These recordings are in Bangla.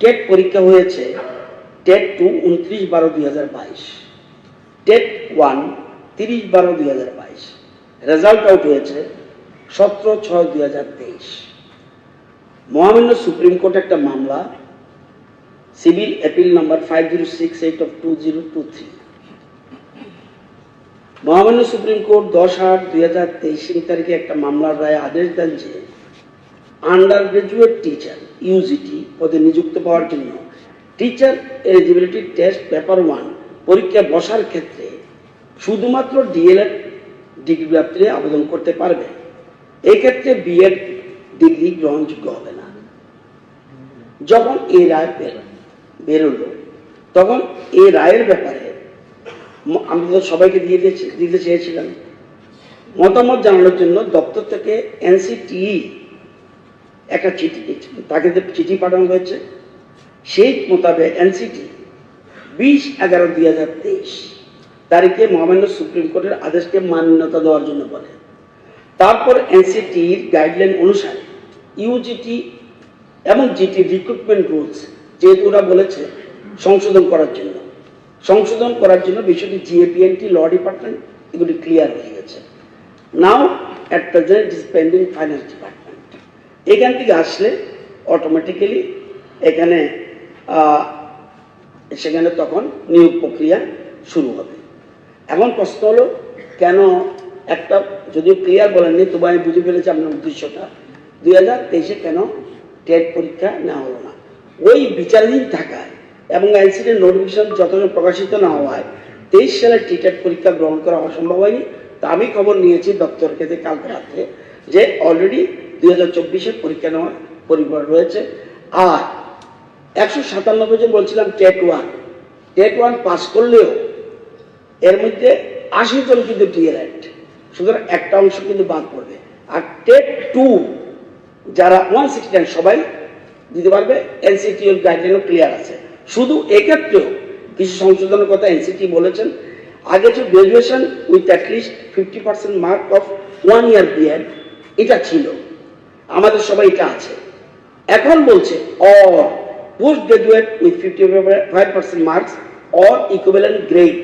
টেট পরীক্ষা হয়েছে টেট টু উনত্রিশ বারো দুই হাজার বাইশ, টেট ওয়ান তিরিশ বারো দুই হাজার বাইশ, রেজাল্ট আউট হয়েছে সতেরো ছয় দুই হাজার তেইশ। মহামান্য সুপ্রিম কোর্টে একটা মামলা, civil appeal number five zero six eight of two zero two three. মহামান্য সুপ্রিম কোর্ট দশ আট দুই হাজার তেইশ তারিখে একটা মামলার রায় আদেশ দেন যে আন্ডার গ্রাজুয়েট টিচার ইউজিটি পদে নিযুক্ত পাওয়ার জন্য। Teacher eligibility test paper one পরীক্ষা বসার ক্ষেত্রে শুধুমাত্র ডিএলএড ডিগ্রি প্রাপ্তিরে আবেদন করতে পারবে। এক্ষেত্রে বিএড ডিগ্রি গ্রহণযোগ্য হবে না। যখন এই রায় বের- বেরোলো, তখন এই রায়ের ব্যাপারে আমি তো সবাইকে দিয়ে দিতে চেয়েছিলাম। মতামত জানানোর জন্য দপ্তর থেকে এনসিটিই একটা চিঠি তাকে যে চিঠি পাঠানো হয়েছে, সেই মোতাবেক এনসিটি বিশ এগারো দুই হাজার তেইশ তারিখে মহামান্য সুপ্রিম কোর্টের আদেশকে মান্যতা দেওয়ার জন্য বলে। তারপর এনসিটির গাইডলাইন অনুসারে ইউজিটি এবং জিটি রিক্রুটমেন্ট রুলস যেহেতু ওরা বলেছে সংশোধন করার জন্য। সংশোধন করার জন্য বিষয়টি জিএপিএনটি ল ডিপার্টমেন্ট এগুলি ক্লিয়ার হয়ে গেছে। Now at present is pending finance department এখান থেকে আসলে অটোমেটিক্যালি এখানে সেখানে তখন নিয়োগ প্রক্রিয়া শুরু হবে। এখন প্রশ্ন হলো, কেন একটা যদিও ক্লিয়ার বলেননি, তবু আমি বুঝে ফেলেছি আপনার উদ্দেশ্যটা। দুই হাজার তেইশে কেন টেট পরীক্ষা নেওয়া হলো না? ওই বিচারাধীন থাকায় এবং এনসিটির নোটিফিকেশন যতজন প্রকাশিত না হওয়ায় তেইশ সালের টিটেট পরীক্ষা গ্রহণ করা অসম্ভব হয়নি। তা আমি খবর নিয়েছি দপ্তর থেকে কালকে রাত্রে যে অলরেডি দুই হাজার পরীক্ষা নেওয়ার পরিবার রয়েছে। আর একশো সাতানব্বই যে বলছিলাম TET one TET one pass করলেও এর মধ্যে আশি জন কিন্তু ডিএলএড সুতরাং একটা অংশ কিন্তু বাদ পড়বে। আর টেট টু যারা ওয়ান সিক্সটি নাইন সবাই দিতে পারবে এনসিটি গাইডলাইনও ক্লিয়ার আছে। শুধু এক্ষেত্রেও কিছু সংশোধনের কথা এনসিটি বলেছেন। আগে যে graduation with at least fifty percent mark of one year B Ed এটা ছিল। আমাদের সবাই এটা আছে। এখন বলছে or post graduate with fifty five percent marks or equivalent grade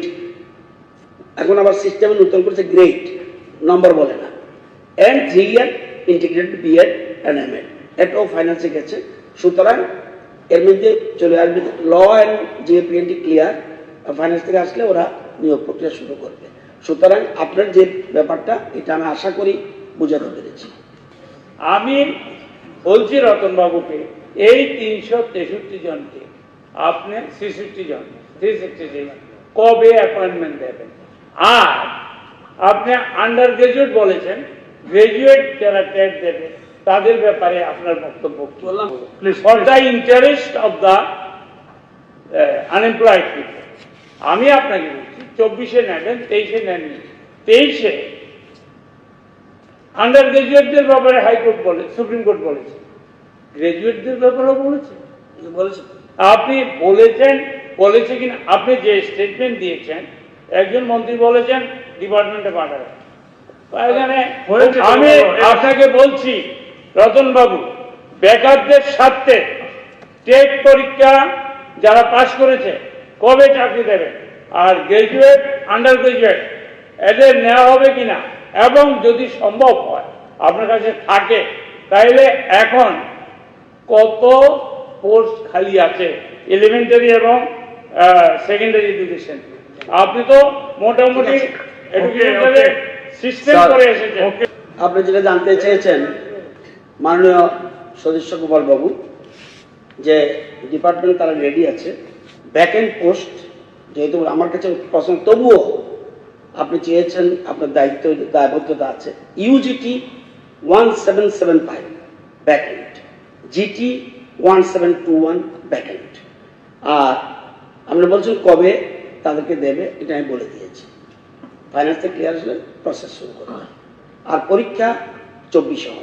এখন আবার সিস্টেমে নতুন করেছে গ্রেড নম্বর বলে না। And three year integrated B Ed and M Ed এটাও ফাইন্যান্সে গেছে। সুতরাং এর মধ্যে চলে আসবে ল অ্যান্ড জিএপিএনটি ক্লিয়ার ফাইন্যান্স থেকে আসলে ওরা নিয়োগ প্রক্রিয়া শুরু করবে। সুতরাং আপনার যে ব্যাপারটা, এটা আমি আশা করি বোঝাতে পেরেছি। আমি বলছি রতনবাবুকে এই তিনশো তেষট্টি জনকে আপনি ছেষট্টি জন থ্রি সিক্সটি জন কবে অ্যাপয়েন্টমেন্ট দেবেন আর আপনি আন্ডার গ্রাজুয়েট বলেছেন গ্রাজুয়েট যারা টেট দেবে তাদের ব্যাপারে আপনার বক্তব্য বললাম। Please for the interest of the unemployed people আমি আপনাকে বলছি চব্বিশে নেবেন তেইশে নেননি তেইশে আন্ডার গ্রাজুয়েটদের ব্যাপারে হাইকোর্ট বলে সুপ্রিম কোর্ট বলেছে। গ্রাজুয়েটদের ব্যাপারেও বলেছে। বলেছে। আপনি বলেছেন বলেছে কিনা আপনি যে স্টেটমেন্ট দিয়েছেন একজন মন্ত্রী বলেছেন ডিপার্টমেন্টে পাঠাবে এখানে হয়েছে আমি আপনাকে বলছি রতন বাবু বেকারদের স্বার্থে টেট পরীক্ষা যারা পাশ করেছে কবে চাকরি দেবে? আর গ্রাজুয়েট আন্ডার গ্রাজুয়েট এদের নেওয়া হবে কিনা? এবং যদি সম্ভব হয় আপনার কাছে থাকে তাইলে এখন কত পোস্ট খালি আছে এলিমেন্টারি এবং সেকেন্ডারি এডুকেশন আপনি তো মোটামুটি সিস্টেম করে এসেছেন। আপনি যেটা জানতে চেয়েছেন মাননীয় সদস্য গোপাল বাবু যে ডিপার্টমেন্ট তারা রেডি আছে ব্যাকএন্ড পোস্ট যেহেতু আমার কাছে প্রশ্ন তবুও আপনি চেয়েছেন, আপনার দায়িত্ব, দায়বদ্ধতা আছে। UGT one seven seven five vacant GT one seven two one vacant আর আপনি বলছেন কবে তাদেরকে দেবে, এটা আমি বলে দিয়েছি। ফাইন্যান্স ক্লিয়ার হলে প্রসেস শুরু করবে আর পরীক্ষা চব্বিশে হবে।